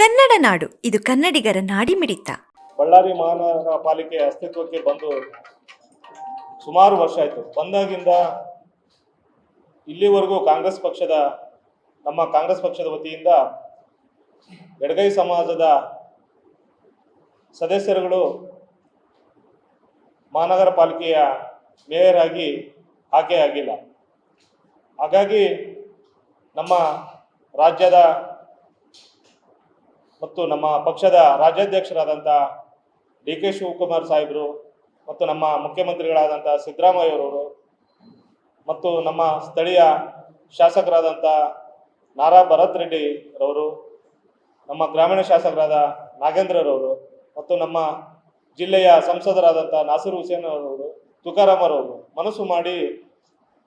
ಕನ್ನಡ ನಾಡು, ಇದು ಕನ್ನಡಿಗರ ನಾಡಿ ಮಿಡಿತ ಬಳ್ಳಾರಿ ಮಹಾನಗರ ಪಾಲಿಕೆ ಅಸ್ತಿತ್ವಕ್ಕೆ ಬಂದು ಸುಮಾರು ವರ್ಷ ಆಯಿತು. ಬಂದಾಗಿಂದ ಇಲ್ಲಿವರೆಗೂ ಕಾಂಗ್ರೆಸ್ ಪಕ್ಷದ, ನಮ್ಮ ಕಾಂಗ್ರೆಸ್ ಪಕ್ಷದ ವತಿಯಿಂದ ಎಡಗೈ ಸಮಾಜದ ಸದಸ್ಯರುಗಳು ಮಹಾನಗರ ಪಾಲಿಕೆಯ ಮೇಯರ್ ಆಗಿ ಆಯ್ಕೆಯಾಗಿಲ್ಲ ಹಾಗಾಗಿ ನಮ್ಮ ರಾಜ್ಯದ ಮತ್ತು ನಮ್ಮ ಪಕ್ಷದ ರಾಜ್ಯಾಧ್ಯಕ್ಷರಾದಂಥ ಡಿ ಕೆ ಶಿವಕುಮಾರ್ ಸಾಹೇಬರು ಮತ್ತು ನಮ್ಮ ಮುಖ್ಯಮಂತ್ರಿಗಳಾದಂಥ ಸಿದ್ದರಾಮಯ್ಯರವರು ಮತ್ತು ನಮ್ಮ ಸ್ಥಳೀಯ ಶಾಸಕರಾದಂಥ ನಾರಾ ಭರತ್ ರೆಡ್ಡಿ ರವರು, ನಮ್ಮ ಗ್ರಾಮೀಣ ಶಾಸಕರಾದ ನಾಗೇಂದ್ರರವರು ಮತ್ತು ನಮ್ಮ ಜಿಲ್ಲೆಯ ಸಂಸದರಾದಂಥ ನಾಸಿರ್ ಹುಸೇನ್ ಅವರವರು ತುಕಾರಾಮರವರು ಮನಸ್ಸು ಮಾಡಿ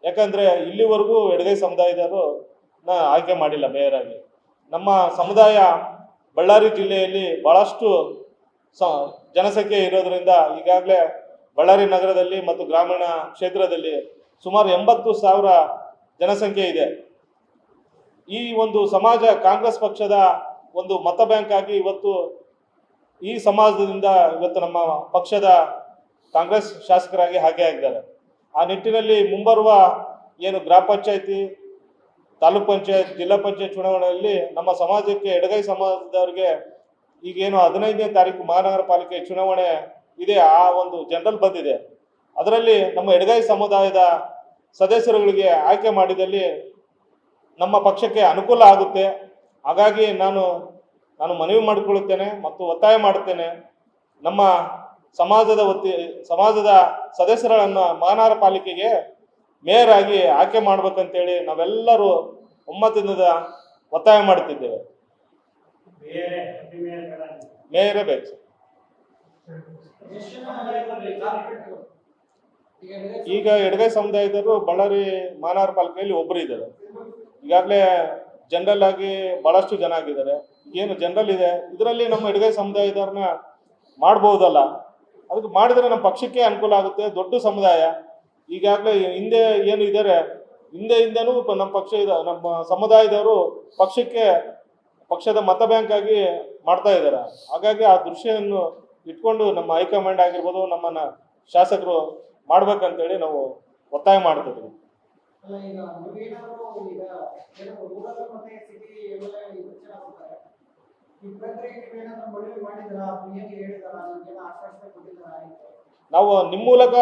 ಯಾಕಂದರೆ ಇಲ್ಲಿವರೆಗೂ ಎಡಗೈ ಸಮುದಾಯದವರು ಆಯ್ಕೆ ಮಾಡಿಲ್ಲ ಮೇಯರ್ ಆಗಿ. ನಮ್ಮ ಸಮುದಾಯ ಬಳ್ಳಾರಿ ಜಿಲ್ಲೆಯಲ್ಲಿ ಬಹಳಷ್ಟು ಜನಸಂಖ್ಯೆ ಇರೋದ್ರಿಂದ ಈಗಾಗಲೇ ಬಳ್ಳಾರಿ ನಗರದಲ್ಲಿ ಮತ್ತು ಗ್ರಾಮೀಣ ಕ್ಷೇತ್ರದಲ್ಲಿ ಸುಮಾರು ಎಂಬತ್ತು ಸಾವಿರ ಜನಸಂಖ್ಯೆ ಇದೆ. ಈ ಒಂದು ಸಮಾಜ ಕಾಂಗ್ರೆಸ್ ಪಕ್ಷದ ಒಂದು ಮತ ಬ್ಯಾಂಕ್ ಆಗಿ ಇವತ್ತು ಈ ಸಮಾಜದಿಂದ ಇವತ್ತು ನಮ್ಮ ಪಕ್ಷದ ಕಾಂಗ್ರೆಸ್ ಶಾಸಕರಾಗಿ ಹಾಗೆ ಆಗಿದ್ದಾರೆ. ಆ ನಿಟ್ಟಿನಲ್ಲಿ ಮುಂಬರುವ ಏನು ಗ್ರಾಮ ಪಂಚಾಯತಿ ತಾಲೂಕ್ ಪಂಚಾಯತ್, ಜಿಲ್ಲಾ ಪಂಚಾಯತ್ ಚುನಾವಣೆಯಲ್ಲಿ ನಮ್ಮ ಸಮಾಜಕ್ಕೆ ಎಡಗೈ ಸಮಾಜದವರಿಗೆ ಈಗೇನು ಹದಿನೈದನೇ ತಾರೀಕು ಮಹಾನಗರ ಪಾಲಿಕೆ ಚುನಾವಣೆ ಇದೆ, ಆ ಒಂದು ಜನರಲ್ ಬಂದಿದೆ. ಅದರಲ್ಲಿ ನಮ್ಮ ಎಡಗೈ ಸಮುದಾಯದ ಸದಸ್ಯರುಗಳಿಗೆ ಆಯ್ಕೆ ಮಾಡಿದಲ್ಲಿ ನಮ್ಮ ಪಕ್ಷಕ್ಕೆ ಅನುಕೂಲ ಆಗುತ್ತೆ. ಹಾಗಾಗಿ ನಾನು ನಾನು ಮನವಿ ಮಾಡಿಕೊಳ್ಳುತ್ತೇನೆ ಮತ್ತು ಒತ್ತಾಯ ಮಾಡುತ್ತೇನೆ. ನಮ್ಮ ಸಮಾಜದ ಸಮಾಜದ ಸದಸ್ಯರನ್ನು ಮಹಾನಗರ ಪಾಲಿಕೆಗೆ ಮೇಯರ್ ಆಗಿ ಆಯ್ಕೆ ಮಾಡ್ಬೇಕಂತೇಳಿ ನಾವೆಲ್ಲರೂ ಒಮ್ಮತದಿಂದ ಒತ್ತಾಯ ಮಾಡುತ್ತಿದ್ದೇವೆ ಮೇಯರೇ ಬೇಕು. ಈಗ ಎಡಗೈ ಸಮುದಾಯದವರು ಬಳ್ಳಾರಿ ಮಾನಾರ್ ಪಾಲಿಕೆಯಲ್ಲಿ ಒಬ್ಬರು ಇದ್ದಾರೆ. ಈಗಾಗಲೇ ಜನರಲ್ ಆಗಿ ಬಹಳಷ್ಟು ಜನ ಆಗಿದ್ದಾರೆ. ಏನು ಜನರಲ್ ಇದೆ? ಇದರಲ್ಲಿ ನಮ್ಮ ಎಡಗೈ ಸಮುದಾಯದವ್ರನ್ನ ಮಾಡ್ಬೋದಲ್ಲ. ಅದಕ್ಕೆ ಮಾಡಿದ್ರೆ ನಮ್ಮ ಪಕ್ಷಕ್ಕೆ ಅನುಕೂಲ ಆಗುತ್ತೆ. ದೊಡ್ಡ ಸಮುದಾಯ. ಈಗಾಗಲೇ ಹಿಂದೆ ಏನು ಇದ್ದಾರೆ ಹಿಂದೆ ಹಿಂದೆನೂ ನಮ್ಮ ಪಕ್ಷ ಇದ ನಮ್ಮ ಸಮುದಾಯದವರು ಪಕ್ಷಕ್ಕೆ ಪಕ್ಷದ ಮತ ಬ್ಯಾಂಕ್ ಆಗಿ ಮಾಡ್ತಾ ಇದ್ದಾರೆ. ಹಾಗಾಗಿ ಆ ದೃಶ್ಯವನ್ನು ಇಟ್ಕೊಂಡು ನಮ್ಮ ಹೈಕಮಾಂಡ್ ಆಗಿರ್ಬೋದು ನಮ್ಮನ್ನ ಶಾಸಕರು ಮಾಡ್ಬೇಕಂತೇಳಿ ನಾವು ಒತ್ತಾಯ ಮಾಡ್ತಿದ್ವಿ. ನಾವು ನಿಮ್ಮ ಮೂಲಕ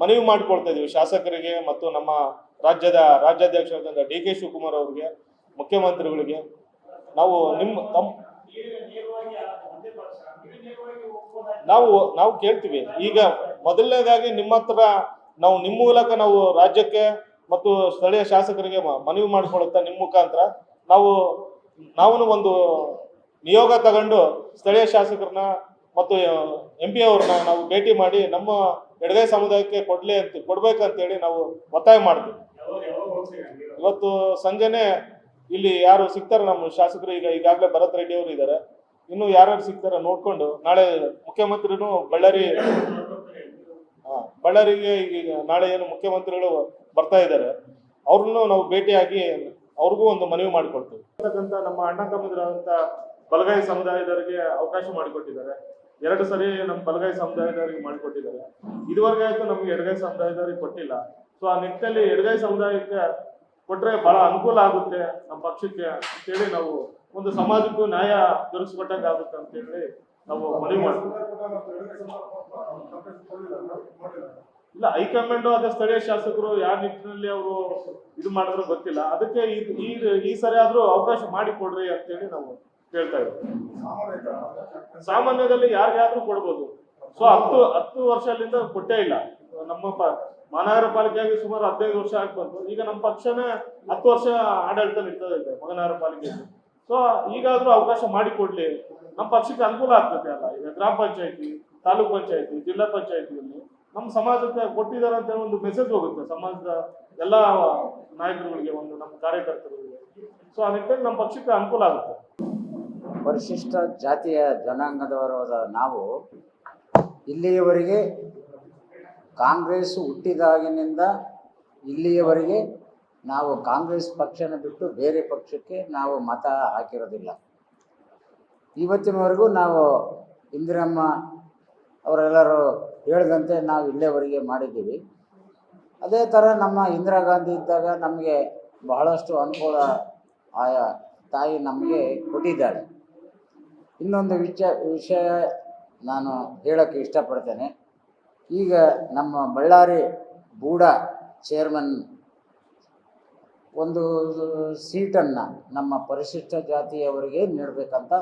ಮನವಿ ಮಾಡಿಕೊಳ್ತಾ ಇದೀವಿ ಶಾಸಕರಿಗೆ ಮತ್ತು ನಮ್ಮ ರಾಜ್ಯದ ರಾಜ್ಯಾಧ್ಯಕ್ಷರಾದಂಥ ಡಿ ಕೆ ಶಿವಕುಮಾರ್ ಅವರಿಗೆ, ಮುಖ್ಯಮಂತ್ರಿಗಳಿಗೆ. ನಾವು ನಿಮ್ಮ ತಮ್ಮ ನಾವು ನಾವು ಕೇಳ್ತೀವಿ. ಈಗ ಮೊದಲನೇದಾಗಿ ನಿಮ್ಮ ಹತ್ರ ನಾವು ನಿಮ್ಮ ಮೂಲಕ ನಾವು ರಾಜ್ಯಕ್ಕೆ ಮತ್ತು ಸ್ಥಳೀಯ ಶಾಸಕರಿಗೆ ಮನವಿ ಮಾಡಿಕೊಳ್ಳುತ್ತಾ ನಿಮ್ಮ ಮುಖಾಂತರ ನಾವು ನಾವು ಒಂದು ನಿಯೋಗ ತಗೊಂಡು ಸ್ಥಳೀಯ ಶಾಸಕರನ್ನ ಮತ್ತು ಎಂ ಪಿ ಅವ್ರನ್ನ ನಾವು ಭೇಟಿ ಮಾಡಿ ನಮ್ಮ ಎಡಗೈ ಸಮುದಾಯಕ್ಕೆ ಕೊಡ್ಲಿ ಅಂತ, ಕೊಡ್ಬೇಕಂತೇಳಿ ನಾವು ಒತ್ತಾಯ ಮಾಡ್ತೀವಿ. ಇವತ್ತು ಸಂಜೆನೆ ಇಲ್ಲಿ ಯಾರು ಸಿಗ್ತಾರೆ ನಮ್ಮ ಶಾಸಕರು, ಈಗ ಈಗಾಗಲೇ ಭರತ್ ರೆಡ್ಡಿ ಅವರು ಇದ್ದಾರೆ. ಇನ್ನು ಯಾರ್ಯಾರು ಸಿಗ್ತಾರೆ ನೋಡ್ಕೊಂಡು, ನಾಳೆ ಮುಖ್ಯಮಂತ್ರಿನೂ ಬಳ್ಳಾರಿ ಬಳ್ಳಾರಿಗೆ ಈಗ ನಾಳೆ ಏನು ಮುಖ್ಯಮಂತ್ರಿಗಳು ಬರ್ತಾ ಇದ್ದಾರೆ. ಅವ್ರನ್ನೂ ನಾವು ಭೇಟಿಯಾಗಿ ಅವ್ರಿಗೂ ಒಂದು ಮನವಿ ಮಾಡಿಕೊಡ್ತೀವಿ. ನಮ್ಮ ಅಣ್ಣ ತಮ್ಮದಿರಾದಂಥ ಬಲಗೈ ಸಮುದಾಯದವರಿಗೆ ಅವಕಾಶ ಮಾಡಿಕೊಟ್ಟಿದ್ದಾರೆ. ಎರಡು ಸರಿ ನಮ್ಮ ಬಲಗೈ ಸಮುದಾಯದವರಿಗೆ ಮಾಡಿಕೊಟ್ಟಿದ್ದಾರೆ. ಇದುವರೆಗೆ ಆಯ್ತು ನಮ್ಗೆ ಎಡಗೈ ಸಮುದಾಯದವರಿಗೆ ಕೊಟ್ಟಿಲ್ಲ. ಸೊ ಆ ನಿಟ್ಟಿನಲ್ಲಿ ಎಡಗೈ ಸಮುದಾಯಕ್ಕೆ ಕೊಟ್ರೆ ಬಹಳ ಅನುಕೂಲ ಆಗುತ್ತೆ ನಮ್ಮ ಪಕ್ಷಕ್ಕೆ ಅಂತೇಳಿ ನಾವು ಒಂದು ಸಮಾಜಕ್ಕೂ ನ್ಯಾಯ ದೊರಕಿಸ್ಕೊಟ್ಟಂಗೆ ಆಗುತ್ತೆ ಅಂತೇಳಿ ನಾವು ಮನವಿ ಮಾಡ್ತೀವಿ. ಇಲ್ಲ, ಹೈಕಮಾಂಡ್ ಅದೇ ಸ್ಥಳೀಯ ಶಾಸಕರು ಯಾವ ನಿಟ್ಟಿನಲ್ಲಿ ಅವರು ಇದು ಮಾಡಿದ್ರು ಗೊತ್ತಿಲ್ಲ. ಅದಕ್ಕೆ ಈ ಈ ಸರಿ ಆದ್ರೂ ಅವಕಾಶ ಮಾಡಿ ಕೊಡ್ರಿ ಅಂತೇಳಿ ನಾವು ಕೇಳ್ತಾ ಇದ್ದಾರೆ ಸಾಮಾನ್ಯದಲ್ಲಿ ಯಾರಿಗಾದ್ರೂ ಕೊಡ್ಬೋದು. ಸೊ ಹತ್ತು ಹತ್ತು ವರ್ಷದಿಂದ ಕೊಟ್ಟೇ ಇಲ್ಲ. ನಮ್ಮ ಮಹಾನಗರ ಪಾಲಿಕೆಯಾಗಿ ಸುಮಾರು ಹದಿನೈದು ವರ್ಷ ಆಗಿ ಬಂತು ಈಗ ನಮ್ಮ ಪಕ್ಷನೇ ಹತ್ತು ವರ್ಷ ಆಡಳಿತ ನಿಡ್ತಾ ಇದೆ ಮಹಾನಗರ ಪಾಲಿಕೆಯಲ್ಲಿ. ಸೊ ಈಗಾದ್ರೂ ಅವಕಾಶ ಮಾಡಿಕೊಡ್ಲಿ ನಮ್ಮ ಪಕ್ಷಕ್ಕೆ ಅನುಕೂಲ ಆಗ್ತದೆ ಅಲ್ಲ. ಈಗ ಗ್ರಾಮ ಪಂಚಾಯತಿ ತಾಲೂಕ್ ಪಂಚಾಯತಿ ಜಿಲ್ಲಾ ಪಂಚಾಯತಿಯಲ್ಲಿ ನಮ್ಮ ಸಮಾಜಕ್ಕೆ ಕೊಟ್ಟಿದ್ದಾರೆ ಅಂತ ಒಂದು ಮೆಸೇಜ್ ಹೋಗುತ್ತೆ. ಸಮಾಜದ ಎಲ್ಲ ನಾಯಕರುಗಳಿಗೆ ಒಂದು ನಮ್ಮ ಕಾರ್ಯಕರ್ತರುಗಳಿಗೆ. ಸೊ ಅದಕ್ಕೆ ನಮ್ಮ ಪಕ್ಷಕ್ಕೆ ಅನುಕೂಲ ಆಗುತ್ತೆ. ಪರಿಶಿಷ್ಟ ಜಾತಿಯ ಜನಾಂಗದವರಾದ ನಾವು ಇಲ್ಲಿಯವರೆಗೆ ಕಾಂಗ್ರೆಸ್ ಹುಟ್ಟಿದಾಗಿನಿಂದ ಇಲ್ಲಿಯವರೆಗೆ ನಾವು ಕಾಂಗ್ರೆಸ್ ಪಕ್ಷನ ಬಿಟ್ಟು ಬೇರೆ ಪಕ್ಷಕ್ಕೆ ನಾವು ಮತ ಹಾಕಿರೋದಿಲ್ಲ. ಇವತ್ತಿನವರೆಗೂ ನಾವು ಇಂದಿರಮ್ಮ ಅವರೆಲ್ಲರೂ ಹೇಳಿದಂತೆ ನಾವು ಇಲ್ಲಿಯವರೆಗೆ ಮಾಡಿದ್ದೀವಿ. ಅದೇ ಥರ ನಮ್ಮ ಇಂದಿರಾ ಗಾಂಧಿ ಇದ್ದಾಗ ನಮಗೆ ಬಹಳಷ್ಟು ಅನುಕೂಲ ಆಯಾ ತಾಯಿ ನಮಗೆ ಕೊಟ್ಟಿದ್ದಾಳೆ. ಇನ್ನೊಂದು ವಿಚ ವಿಷಯ ನಾನು ಹೇಳೋಕ್ಕೆ ಇಷ್ಟಪಡ್ತೇನೆ. ಈಗ ನಮ್ಮ ಬಳ್ಳಾರಿ ಬೂಡ ಚೇರ್ಮನ್ ಒಂದು ಸೀಟನ್ನು ನಮ್ಮ ಪರಿಶಿಷ್ಟ ಜಾತಿಯವರಿಗೆ ನೀಡಬೇಕಂತ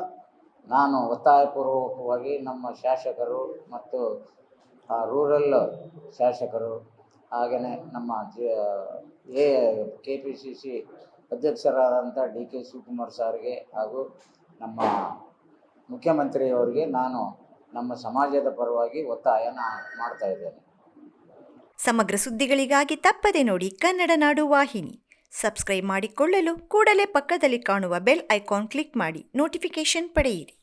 ನಾನು ಒತ್ತಾಯಪೂರ್ವಕವಾಗಿ ನಮ್ಮ ಶಾಸಕರು ಮತ್ತು ರೂರಲ್ ಶಾಸಕರು ಹಾಗೆಯೇ ನಮ್ಮ ಜ, A K P C C ಅಧ್ಯಕ್ಷರಾದಂಥ ಡಿ ಕೆ ಶಿವಕುಮಾರ್ ಸಾರ್ಗೆ ಹಾಗೂ ನಮ್ಮ ಮುಖ್ಯಮಂತ್ರಿಯವರಿಗೆ ನಾನು ನಮ್ಮ ಸಮಾಜದ ಪರವಾಗಿ ಒತ್ತಾಯ ಮಾಡ್ತಾ ಇದ್ದೇನೆ. ಸಮಗ್ರ ಸುದ್ದಿಗಳಿಗಾಗಿ ತಪ್ಪದೆ ನೋಡಿ ಕನ್ನಡ ನಾಡು ವಾಹಿನಿ. ಸಬ್ಸ್ಕ್ರೈಬ್ ಮಾಡಿಕೊಳ್ಳಲು ಕೂಡಲೇ ಪಕ್ಕದಲ್ಲಿ ಕಾಣುವ ಬೆಲ್ ಐಕಾನ್ ಕ್ಲಿಕ್ ಮಾಡಿ ನೋಟಿಫಿಕೇಶನ್ ಪಡೆಯಿರಿ.